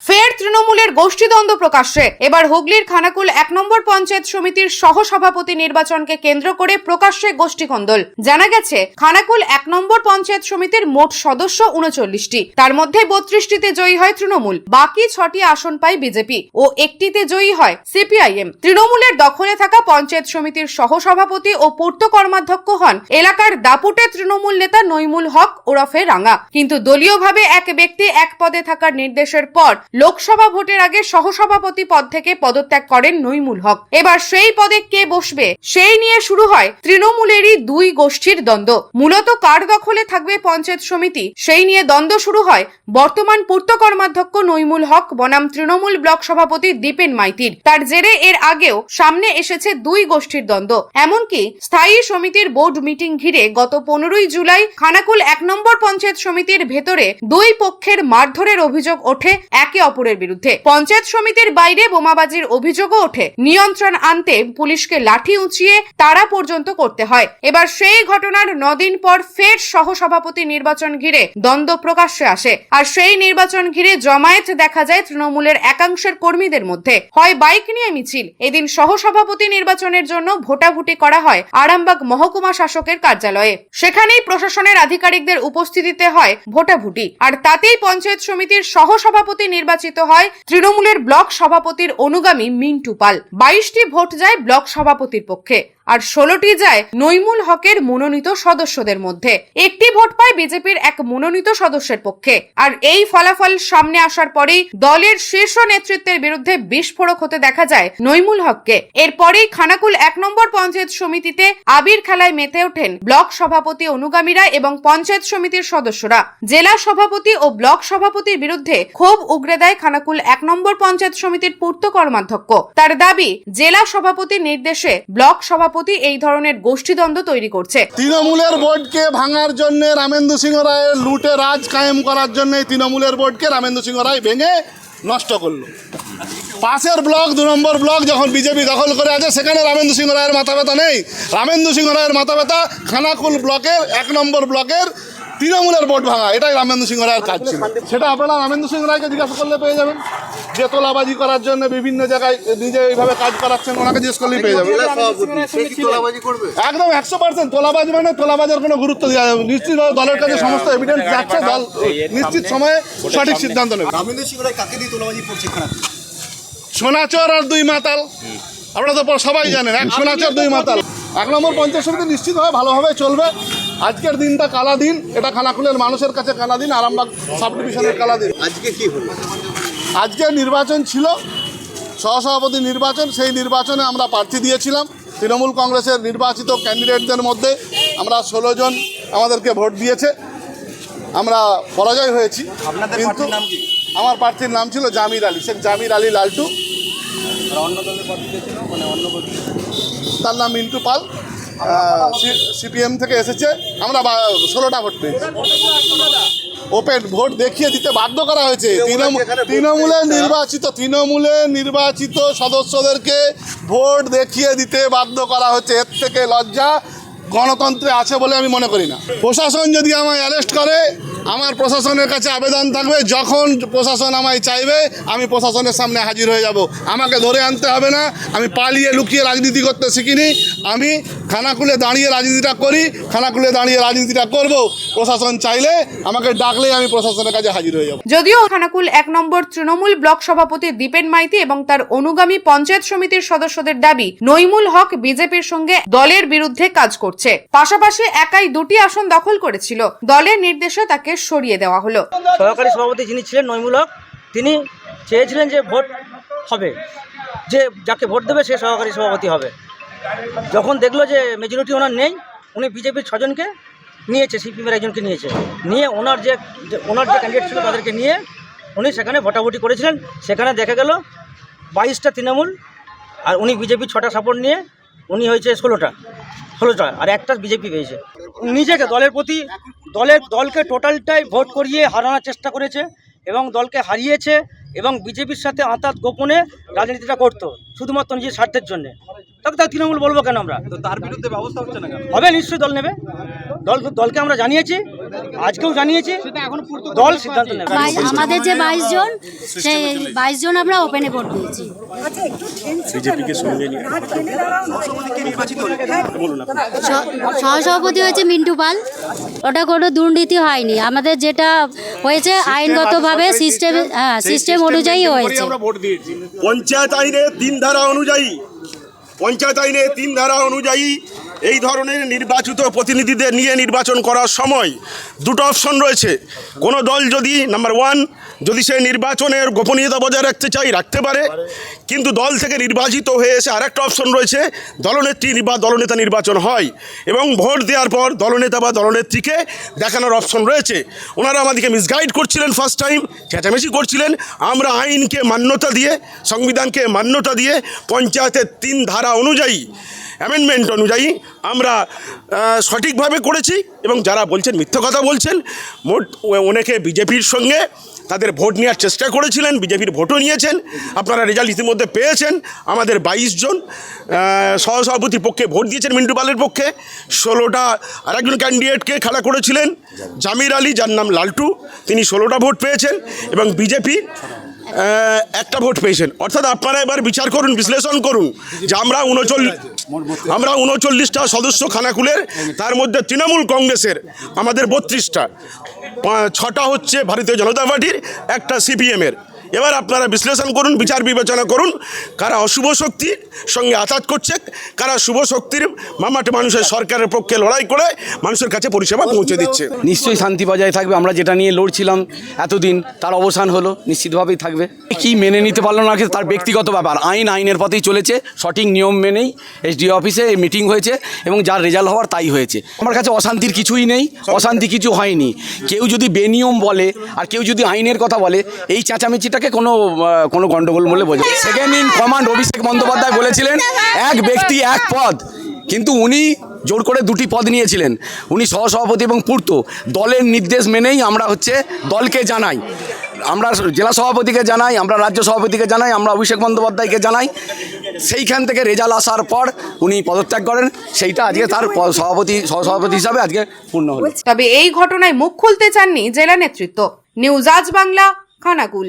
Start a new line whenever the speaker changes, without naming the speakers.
Fin. ফের তৃণমূলের গোষ্ঠীদ্বন্দ্ব প্রকাশ্যে। এবার হুগলির খানাকুল এক নম্বর পঞ্চায়েত সমিতির সহসভাপতি নির্বাচনকে কেন্দ্র করে প্রকাশ্যে গোষ্ঠীকন্দল জানা গেছে, খানাকুল এক নম্বর পঞ্চায়েত সমিতির মোট সদস্য উনচল্লিশটি। তার মধ্যে বত্রিশটিতে জয়ী হয় তৃণমূল, বাকি ছটি আসন পায় বিজেপি ও একটিতে জয়ী হয় সিপিআইএম। তৃণমূলের দখলে থাকা পঞ্চায়েত সমিতির সহসভাপতি ও পূর্ত কর্মাধ্যক্ষ হন এলাকার দাপুটে তৃণমূল নেতা নইমুল হক ওরফে রাঙা। কিন্তু দলীয়ভাবে এক ব্যক্তি এক পদে থাকার নির্দেশের পর লোকসভা ভোটের আগে সহসভাপতি পদ থেকে পদত্যাগ করেন নইমুল হক। এবার সেই পদে কে বসবে, সেই নিয়ে শুরু হয় তৃণমূলেরই দুই গোষ্ঠীর দ্বন্দ্ব। মূলত কার দখলে থাকবে পঞ্চায়েত সমিতি, সেই নিয়ে দ্বন্দ্ব শুরু হয় বর্তমান পূর্ত কর্মাধ্যক্ষ নইমুল হক, বনাম তৃণমূল ব্লক সভাপতি দীপেন মাইতির। তার জেরে এর আগেও সামনে এসেছে দুই গোষ্ঠীর দ্বন্দ্ব। এমনকি স্থায়ী সমিতির বোর্ড মিটিং ঘিরে গত পনেরোই জুলাই খানাকুল এক নম্বর পঞ্চায়েত সমিতির ভেতরে দুই পক্ষের মারধরের অভিযোগ ওঠে একে অপরের বিরুদ্ধে। পঞ্চায়েত সমিতির বাইরে বোমাবাজির অভিযোগও ওঠে। নিয়ন্ত্রণ আনতে পুলিশকে লাঠি উঁচিয়ে তারা পর্যন্ত করতে হয়। এবার সেই ঘটনার নদিন পর ফের সহসভাপতি নির্বাচন ঘিরে দ্বন্দ্ব প্রকাশ্যে আসে। আর সেই নির্বাচন ঘিরে জমায়েত দেখা যায় তৃণমূলের একাংশের কর্মীদের মধ্যে। হয় বাইক নিয়ে মিছিল। এদিন সহসভাপতি নির্বাচনের জন্য ভোটাভুটি করা হয় আরামবাগ মহকুমা শাসকের কার্যালয়ে। সেখানেই প্রশাসনের আধিকারিকদের উপস্থিতিতে হয় ভোটাভুটি। আর তাতেই পঞ্চায়েত সমিতির সহসভাপতি নির্বাচিত হয় তৃণমূলের ব্লক সভাপতির অনুগামী মিন্টু পাল। বাইশটি ভোট যায় ব্লক সভাপতির পক্ষে। আর ষোলোটি যায় নইমুল হকের মনোনীত সদস্যদের মধ্যে। একটি ভোট পায় বিজেপির এক মনোনীত সদস্যের পক্ষে। আর এই ফলাফল সামনে আসার পরেই দলের শীর্ষ নেতৃত্বের বিরুদ্ধে বিস্ফোরক হতে দেখা যায় নইমুল হককে। এরপরেই খানাকুল এক নম্বর পঞ্চায়েত সমিতিতে আবির খেলায় মেতে ওঠেন ব্লক সভাপতি অনুগামীরা এবং পঞ্চায়েত সমিতির সদস্যরা। জেলা সভাপতি ও ব্লক সভাপতির বিরুদ্ধে ক্ষোভ উগরে দেয় খানাকুল এক নম্বর পঞ্চায়েত সমিতির পূর্ত কর্মাধ্যক্ষ। তার দাবি, জেলা সভাপতির নির্দেশে ব্লক সভাপতি এই ধরনের গোষ্ঠীদ্বন্দ্ব তৈরি করছে।
তৃণমূলের বোর্ডকে ভাঙার জন্য রামেন্দ্র সিংহ রায়ের লুটে রাজ কায়েম করার জন্য তৃণমূলের বোর্ডকে রামেন্দ্র সিংহ রায় ভেঙে নষ্ট করল। পাশের ব্লক, দু নম্বর ব্লক যখন বিজেপি দখল করে আছে, সেখানে রামেন্দ্র সিংহ রায়ের মাথা ব্যথা নেই। রামেন্দ্র সিংহ রায়ের মাথা ব্যথা খানাকুল ব্লকের, এক নম্বর ব্লকের তৃণমূলের ভোট ভাঙা এটাই রামেন্দ্র সিংহ রায়ের কাজ ছিল। সেটা আপনারা রামেন্দ্র সিংহ রায়কে জিজ্ঞাসা করলে পেয়ে যাবেন। যে তোলাবাজি করার জন্য বিভিন্ন জায়গায় নিজে এইভাবে কাজ করাচ্ছেন ওনাকে জিজ্ঞেস করলেই পেয়ে যাবেন। একদম একশো পার্সেন্ট তোলাবাজ মানে তোলাবাজের কোনো গুরুত্ব দেওয়া যাবে। নিশ্চিত দলের কাছে সমস্ত এভিডেন্স যাচ্ছে দল নিশ্চিত সময়ে সঠিক সিদ্ধান্ত নেবে।
রামেন্দ্র সিং রায় কাকে দিয়ে তোলাবাজি করছে
সোনাচর আর দুই মাতাল। আপনারা তো সবাই জানেন এক সোনাচর দুই মাতাল। এক নম্বর পঞ্চায়েত সমিতি নিশ্চিতভাবে ভালোভাবে চলবে। আজকের দিনটা কালা দিন এটা খানাকুলের মানুষের কাছে কালা দিন আরামবাগ সাব ডিভিশনের কালা দিন।
আজকে কি হলো?
আজকে নির্বাচন ছিল সহসভাপতি নির্বাচন সেই নির্বাচনে আমরা প্রার্থী দিয়েছিলাম। তৃণমূল কংগ্রেসের নির্বাচিত ক্যান্ডিডেটদের মধ্যে আমরা ষোলো জন আমাদেরকে ভোট দিয়েছে। আমরা পরাজয় হয়েছি।
আপনাদের
কিন্তু
নাম
আমার প্রার্থীর নাম ছিল জামির আলী শেখ জামির আলী লালটু।
মানে
তার নাম মিন্টু পাল। সিপিএম থেকে এসেছে। আমরা ষোলোটা ভোট পেয়েছি। ওপেন ভোট দেখিয়ে দিতে বাধ্য করা হয়েছে। তৃণমূল তৃণমূলের নির্বাচিত তৃণমূলের নির্বাচিত সদস্যদেরকে ভোট দেখিয়ে দিতে বাধ্য করা হচ্ছে। এর থেকে লজ্জা গণতন্ত্রে আছে বলে আমি মনে করি না। প্রশাসন যদি আমায় অ্যারেস্ট করে আমার প্রশাসনের কাছে আবেদন থাকবে। যখন প্রশাসন আমায় চাইবে আমি প্রশাসনের সামনে হাজির হয়ে যাব। আমাকে ধরে আনতে হবে না। আমি পালিয়ে লুকিয়ে রাজনীতি করতে শিখিনি। আমি খানাকুলে দাঁড়িয়ে রাজনীতিটা করি খানাকুলে দাঁড়িয়ে রাজনীতিটা করব। প্রশাসন চাইলে আমাকে ডাকলেই আমি প্রশাসনের কাছে হাজির হয়ে যাব।
যদিও খানাকুল এক নম্বর তৃণমূল ব্লক সভাপতি দীপেন মাইতি এবং তার অনুগামী পঞ্চায়েত সমিতির সদস্যদের দাবি নইমুল হক বিজেপির সঙ্গে দলের বিরুদ্ধে কাজ করছে। পাশাপাশি একাই দুটি আসন দখল করেছিল। দলের নির্দেশে তাকে সরিয়ে দেওয়া হলো।
সহকারী সভাপতি যিনি ছিলেন নইমুল হক তিনি চেয়েছিলেন যে ভোট হবে। যে যাকে ভোট দেবে সে সহকারী সভাপতি হবে। যখন দেখল যে মেজরিটি ওনার নেই, উনি বিজেপির ছজনকে নিয়েছে সিপিএমের একজনকে নিয়েছে। নিয়ে ওনার যে ওনার যে ক্যান্ডিডেট ছিল তাদেরকে নিয়ে উনি সেখানে ভোটাভুটি করেছিলেন। সেখানে দেখা গেল বাইশটা তৃণমূল আর উনি বিজেপি ছটা সাপোর্ট নিয়ে উনি হয়েছে ষোলোটা। ষোলোটা, আর একটা বিজেপি পেয়েছে। নিজেকে দলের প্রতি দলের দলকে টোটালটাই ভোট করিয়ে হারানোর চেষ্টা করেছে এবং দলকে হারিয়েছে এবং বিজেপির সাথে আঁতাত গোপনে রাজনীতিটা করতো, শুধুমাত্র নিজের স্বার্থের জন্য। তাকে তার তৃণমূল বলব কেন আমরা?
তার বিরুদ্ধে ব্যবস্থা হচ্ছে না কেন?
হবে নিশ্চয়ই দল নেবে। দল দলকে আমরা জানিয়েছি আজকেও জানিয়েছি। দল সিদ্ধান্ত নেবে।
আমাদের যে বাইশ জন সেই বাইশ জন আমরা ওপেনে ভোট দিয়েছি। স- সহসভাপতি হয়েছে মিন্টু পাল। ওটা কোনো দুর্নীতি হয়নি। আমাদের যেটা হয়েছে আইনগতভাবে সিস্টেম হ্যাঁ সিস্টেম অনুযায়ী হয়েছে।
পঞ্চায়েত আইনে তিন ধারা অনুযায়ী পঞ্চায়েত আইনে তিন ধারা অনুযায়ী এই ধরনের নির্বাচিত প্রতিনিধিদের নিয়ে নির্বাচন করার সময় দুটো অপশন রয়েছে। কোনো দল যদি নাম্বার ওয়ান যদি সে নির্বাচনের গোপনীয়তা বজায় রাখতে চাই রাখতে পারে। কিন্তু দল থেকে নির্বাচিত হয়ে এসে আরেকটা অপশন রয়েছে, দলনেত্রী বা দলনেতা নির্বাচন হয় এবং ভোট দেওয়ার পর দলনেতা বা দলনেত্রীকে দেখানোর অপশন রয়েছে। ওনারা আমাদেরকে মিসগাইড করছিলেন ফার্স্ট টাইম চেঁচামেচি করছিলেন। আমরা আইনকে মান্যতা দিয়ে, সংবিধানকে মান্যতা দিয়ে পঞ্চায়েতের তিন ধারা অনুযায়ী অ্যামেন্ডমেন্ট অনুযায়ী আমরা সঠিকভাবে করেছি এবং যারা বলছেন মিথ্যে কথা বলছেন, মোট অনেকে বিজেপির সঙ্গে তাদের ভোট নেওয়ার চেষ্টা করেছিলেন, বিজেপির ভোটও নিয়েছেন। আপনারা রেজাল্ট ইতিমধ্যে পেয়েছেন। আমাদের বাইশ জন সহসভাপতির পক্ষে ভোট দিয়েছেন মিন্টু পালের পক্ষে। ষোলোটা আরেকজন ক্যান্ডিডেটকে খেলা করেছিলেন, জামির আলী, যার নাম লালটু, তিনি ষোলোটা ভোট পেয়েছেন এবং বিজেপি একটা ভোট পেয়েছেন। অর্থাৎ আপনারা এবার বিচার করুন, বিশ্লেষণ করুন যে আমরা উনচল্লিশ আমরা উনচল্লিশটা সদস্য খানাকুলের, তার মধ্যে তৃণমূল কংগ্রেসের আমাদের বত্রিশটা। ছটা হচ্ছে ভারতীয় জনতা পার্টির, একটা সিপিএমের। এবার আপনারা বিশ্লেষণ করুন, বিচার বিবেচনা করুন, কারা অশুভ শক্তির সঙ্গে আঘাত করছে। কারা শুভ শক্তির মামাটে মানুষের সরকারের পক্ষে লড়াই করে মানুষের কাছে পরিষেবা পৌঁছে দিচ্ছে।
নিশ্চয়ই শান্তি বজায় থাকবে, আমরা যেটা নিয়ে লড়ছিলাম এতদিন, তার অবসান হলো, নিশ্চিতভাবেই থাকবে। কি মেনে নিতে পারল না, তার ব্যক্তিগত ব্যাপার। আইন, আইনের পথেই চলেছে, সঠিক নিয়ম মেনেই এসডিও অফিসে এই মিটিং হয়েছে, এবং যার রেজাল্ট হওয়ার তাই হয়েছে। আমার কাছে অশান্তির কিছুই নেই, অশান্তি কিছু হয়নি। কেউ যদি বেনিয়ম বলে, আর কেউ যদি আইনের কথা বলে, এই চেঁচামেচিটাকে কোনো কোনো গণ্ডগোল বলে বোঝে second in command Abhishek Bandyopadhyay বলেছিলেন এক ব্যক্তি, এক পদ। কিন্তু উনি জোর করে দুটি পদ নিয়েছিলেন। উনি সহসভাপতি এবং পূর্ত। দলের নির্দেশ মেনেই আমরা হচ্ছে দলকে জানাই। আমরা জেলা সভাপতিকে জানাই, আমরা রাজ্য সভাপতিকে জানাই, আমরা অভিষেক বন্দ্যোপাধ্যায়কে জানাই। সেইখান থেকে রেজাল্ট আসার পর উনি পদত্যাগ করেন। সেইটা আজকে তার সভাপতি, সহসভাপতি হিসাবে আজকে পূর্ণ হলো।
তবে এই ঘটনায় মুখ খুলতে চাননি জেলা নেতৃত্ব। নিউজ আজ বাংলা, খানাকুল।